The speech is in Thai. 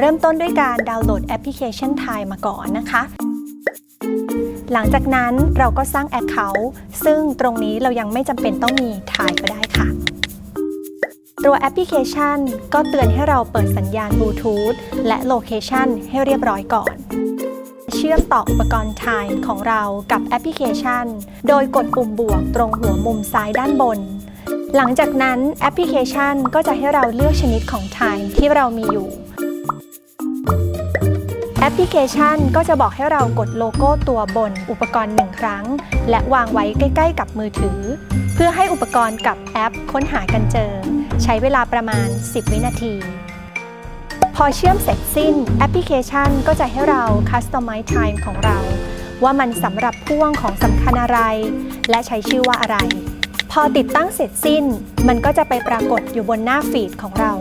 เริ่มต้นด้วยการดาวน์โหลดแอปพลิเคชัน Time มาก่อนนะคะ หลังจากนั้นเราก็สร้าง Account ซึ่งตรงนี้เรายังไม่จำเป็นต้องมี Time ก็ได้ค่ะ ตัวแอปพลิเคชันก็เตือนให้เราเปิดสัญญาณบลูทูธและโลเคชันให้เรียบร้อยก่อน เชื่อมต่ออุปกรณ์ Time ของเรากับแอปพลิเคชัน โดยกดปุ่มบวกตรงหัวมุมซ้ายด้านบนหลังจากนั้นแอปพลิเคชันก็จะให้เราเลือกชนิดของ Time ที่เรามีอยู่ แอปพลิเคชันก็จะบอกให้เรากดโลโก้ตัวบนอุปกรณ์หนึ่งครั้ง และวางไว้ใกล้ ๆ กับมือถือ เพื่อให้อุปกรณ์กับแอปค้นหากันเจอ ใช้เวลาประมาณ 10 วินาที พอเชื่อมเสร็จสิ้นแอปพลิเคชันก็จะให้เรา Customize Time ของเรา ว่ามันสำหรับพ่วงของสำคัญอะไร และใช้ชื่อว่าอะไร พอติดตั้งเสร็จสิ้น มันก็จะไปปรากฏอยู่บนหน้าฟีดของเรา